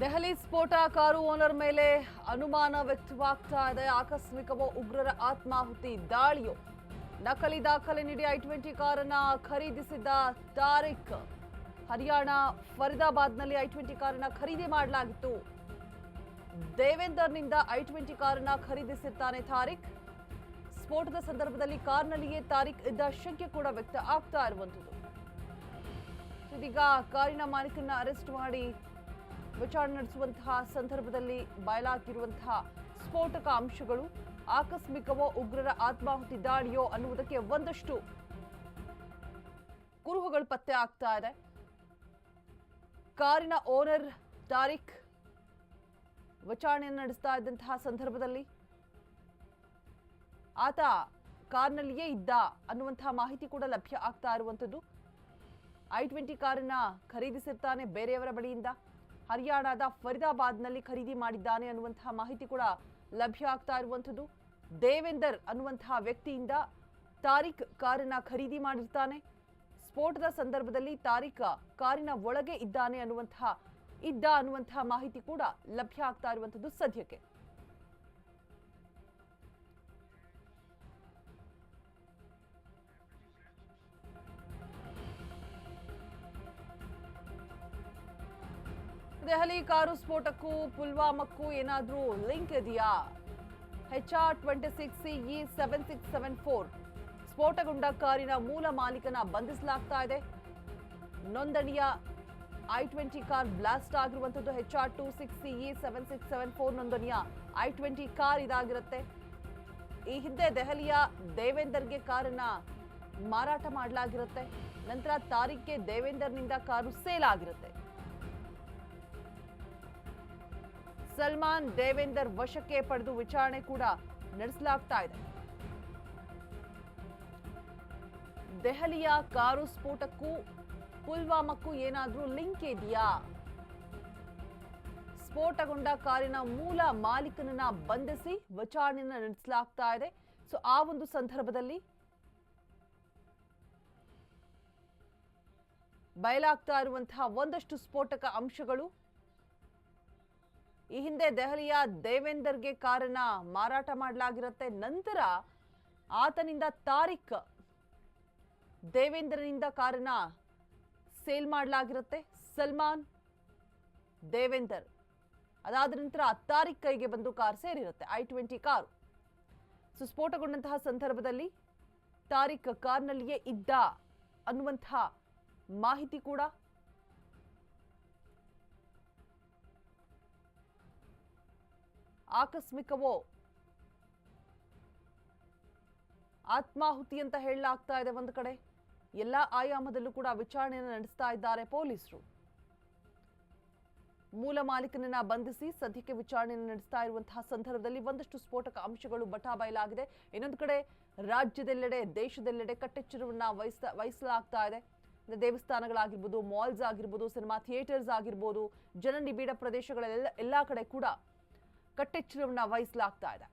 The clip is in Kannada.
ದೆಹಲಿ ಸ್ಫೋಟ, ಕಾರು ಓನರ್ ಮೇಲೆ ಅನುಮಾನ ವ್ಯಕ್ತವಾಗ್ತಾ ಇದೆ. ಆಕಸ್ಮಿಕವೋ ಉಗ್ರರ ಆತ್ಮಾಹುತಿ ದಾಳಿಯು. ನಕಲಿ ದಾಖಲೆ ನೀಡಿ ಐ ಟ್ವೆಂಟಿ ಕಾರನ್ನ ಖರೀದಿಸಿದ್ದ ತಾರಿಕ್ ಹರಿಯಾಣ, ಫರಿದಾಬಾದ್ನಲ್ಲಿ ಐ ಟ್ವೆಂಟಿ ಕಾರನ್ನ ಖರೀದಿ ಮಾಡಲಾಗಿತ್ತು. ದೇವೇಂದರ್ನಿಂದ ಐ ಟ್ವೆಂಟಿ ಕಾರನ್ನ ಖರೀದಿಸಿರ್ತಾನೆ ತಾರಿಕ್ ಸ್ಫೋಟದ ಸಂದರ್ಭದಲ್ಲಿ ಕಾರ್ನಲ್ಲಿಯೇ ತಾರಿಕ್ ಇದ್ದ ಶಂಕೆ ಕೂಡ ವ್ಯಕ್ತ ಆಗ್ತಾ ಇರುವಂಥದ್ದು. ಇದೀಗ ಕಾರಿನ ಮಾಲೀಕನ್ನ ಅರೆಸ್ಟ್ ಮಾಡಿ ವಿಚಾರಣೆ ನಡೆಸುವಂತಹ ಸಂದರ್ಭದಲ್ಲಿ ಬಯಲಾಗಿರುವಂತಹ ಸ್ಫೋಟಕ ಅಂಶಗಳು, ಆಕಸ್ಮಿಕವೋ ಉಗ್ರರ ಆತ್ಮಾಹುತಿ ದಾಳಿಯೋ ಅನ್ನುವುದಕ್ಕೆ ಒಂದಷ್ಟು ಕುರುಹುಗಳು ಪತ್ತೆ ಆಗ್ತಾ ಇದೆ. ಕಾರಿನ ಓನರ್ ತಾರಿಕ್ ವಿಚಾರಣೆಯನ್ನು ನಡೆಸ್ತಾ ಇದ್ದಂತಹ ಸಂದರ್ಭದಲ್ಲಿ ಆತ ಕಾರ್ನಲ್ಲಿಯೇ ಇದ್ದ ಅನ್ನುವಂತಹ ಮಾಹಿತಿ ಕೂಡ ಲಭ್ಯ ಆಗ್ತಾ ಇರುವಂಥದ್ದು. ಐ ಟ್ವೆಂಟಿ ಕಾರನ್ನ ಖರೀದಿಸಿರ್ತಾನೆ ಬೇರೆಯವರ ಬಳಿಯಿಂದ. ಹರಿಯಾಣದ ಫರಿದಾಬಾದ್ನಲ್ಲಿ ಖರೀದಿ ಮಾಡಿದ್ದಾನೆ ಅನ್ನುವಂತಹ ಮಾಹಿತಿ ಕೂಡ ಲಭ್ಯ ಆಗ್ತಾ ಇರುವಂಥದ್ದು. ದೇವೇಂದರ್ ಅನ್ನುವಂತಹ ವ್ಯಕ್ತಿಯಿಂದ ತಾರಿಕ್ ಕಾರನ್ನ ಖರೀದಿ ಮಾಡಿರ್ತಾನೆ. ಸ್ಫೋಟದ ಸಂದರ್ಭದಲ್ಲಿ ತಾರಿಕ್ ಕಾರಿನ ಒಳಗೆ ಇದ್ದಾನೆ ಅನ್ನುವಂತಹ, ಇದ್ದ ಅನ್ನುವಂತಹ ಮಾಹಿತಿ ಕೂಡ ಲಭ್ಯ ಆಗ್ತಾ ಇರುವಂಥದ್ದು ಸದ್ಯಕ್ಕೆ. ದೆಹಲಿ ಕಾರು ಸ್ಫೋಟಕ್ಕೂ ಪುಲ್ವಾಮಕ್ಕೂ ಏನಾದರೂ ಲಿಂಕ್ ಇದೆಯಾ? H R twenty six CE seven six seven four ಸ್ಫೋಟಗೊಂಡ ಕಾರಿನ ಮೂಲ ಮಾಲೀಕನ ಬಂಧಿಸಲಾಗ್ತಾ ಇದೆ. ನೋಂದಣಿಯ ಐ ಟ್ವೆಂಟಿ ಕಾರ್ ಬ್ಲಾಸ್ಟ್ ಆಗಿರುವಂಥದ್ದು H R two six CE seven six seven four ನೋಂದಣಿಯ ಐ ಟ್ವೆಂಟಿ ಕಾರ್ ಇದಾಗಿರುತ್ತೆ. ಈ ಹಿಂದೆ ದೆಹಲಿಯ ದೇವೇಂದರ್ಗೆ ಕಾರನ್ನ ಮಾರಾಟ ಮಾಡಲಾಗಿರುತ್ತೆ. ನಂತರ ತಾರೀಖ್ಗೆ ದೇವೇಂದರ್ನಿಂದ ಕಾರು ಸೇಲ್ ಆಗಿರುತ್ತೆ. ಸಲ್ಮಾನ್ ದೇವೇಂದರ್ ವಶಕ್ಕೆ ಪಡೆದು ವಿಚಾರಣೆ ಕೂಡ ನಡೆಸಲಾಗ್ತಾ ಇದೆ. ದೆಹಲಿಯ ಕಾರು ಸ್ಫೋಟಕ್ಕೂ ಪುಲ್ವಾಮಕ್ಕೂ ಏನಾದರೂ ಲಿಂಕ್ ಇದೆಯಾ? ಸ್ಫೋಟಗೊಂಡ ಕಾರಿನ ಮೂಲ ಮಾಲೀಕನನ್ನ ಬಂಧಿಸಿ ವಿಚಾರಣೆಯನ್ನ ನಡೆಸಲಾಗ್ತಾ ಇದೆ. ಸೊ, ಆ ಒಂದು ಸಂದರ್ಭದಲ್ಲಿ ಬಯಲಾಗ್ತಾ ಇರುವಂತಹ ಒಂದಷ್ಟು ಸ್ಫೋಟಕ ಅಂಶಗಳು ಈ ಹಿಂದೆ ದೆಹಲಿಯ ದೇವೇಂದರ್ಗೆ ಕಾರನ್ನು ಮಾರಾಟ ಮಾಡಲಾಗಿರುತ್ತೆ. ನಂತರ ಆತನಿಂದ ತಾರಿಕ್ ದೇವೇಂದ್ರನಿಂದ ಕಾರನ್ನ ಸೇಲ್ ಮಾಡಲಾಗಿರುತ್ತೆ. ಸಲ್ಮಾನ್ ದೇವೇಂದರ್. ಅದಾದ ನಂತರ ತಾರಿಕ್ ಕೈಗೆ ಬಂದು car ಸೇರಿರುತ್ತೆ. I twenty car. So ಸ್ಫೋಟಗೊಂಡಂತಹ ಸಂದರ್ಭದಲ್ಲಿ ತಾರಿಕ್ ಕಾರ್ನಲ್ಲಿಯೇ ಇದ್ದ ಅನ್ನುವಂತಹ ಮಾಹಿತಿ ಕೂಡ ಆಕಸ್ಮಿಕವೋ? ಆತ್ಮಾಹುತಿ ಅಂತ ಹೇಳಲಾಗ್ತಾ ಇದೆ ಒಂದು ಕಡೆ. ಎಲ್ಲ ಆಯಾಮದಲ್ಲೂ ಕೂಡ ವಿಚಾರಣೆಯನ್ನು ನಡೆಸ್ತಾ ಇದ್ದಾರೆ ಪೊಲೀಸರು. ಮೂಲ ಮಾಲೀಕನನ್ನ ಬಂಧಿಸಿ ಸದ್ಯಕ್ಕೆ ವಿಚಾರಣೆಯನ್ನು ನಡೆಸ್ತಾ ಇರುವಂತಹ ಸಂದರ್ಭದಲ್ಲಿ ಒಂದಷ್ಟು ಸ್ಫೋಟಕ ಅಂಶಗಳು ಬಟಾ ಬಯಲಾಗಿದೆ. ಇನ್ನೊಂದು ಕಡೆ ರಾಜ್ಯದೆಲ್ಲೆಡೆ, ದೇಶದೆಲ್ಲೆಡೆ ಕಟ್ಟೆಚ್ಚರವನ್ನ ವಹಿಸ ವಹಿಸಲಾಗ್ತಾ ಇದೆ. ದೇವಸ್ಥಾನಗಳಾಗಿರ್ಬೋದು ಮಾಲ್ಸ್ ಆಗಿರ್ಬೋದು ಸಿನಿಮಾ ಥಿಯೇಟರ್ಸ್ ಆಗಿರ್ಬೋದು, ಜನನಿಬಿಡ ಪ್ರದೇಶಗಳೆಲ್ಲ ಎಲ್ಲ ಕಡೆ ಕೂಡ ಕಟ್ಟೆಚ್ಚರವನ್ನ ವಹಿಸಲಾಗ್ತಾ ಇದೆ.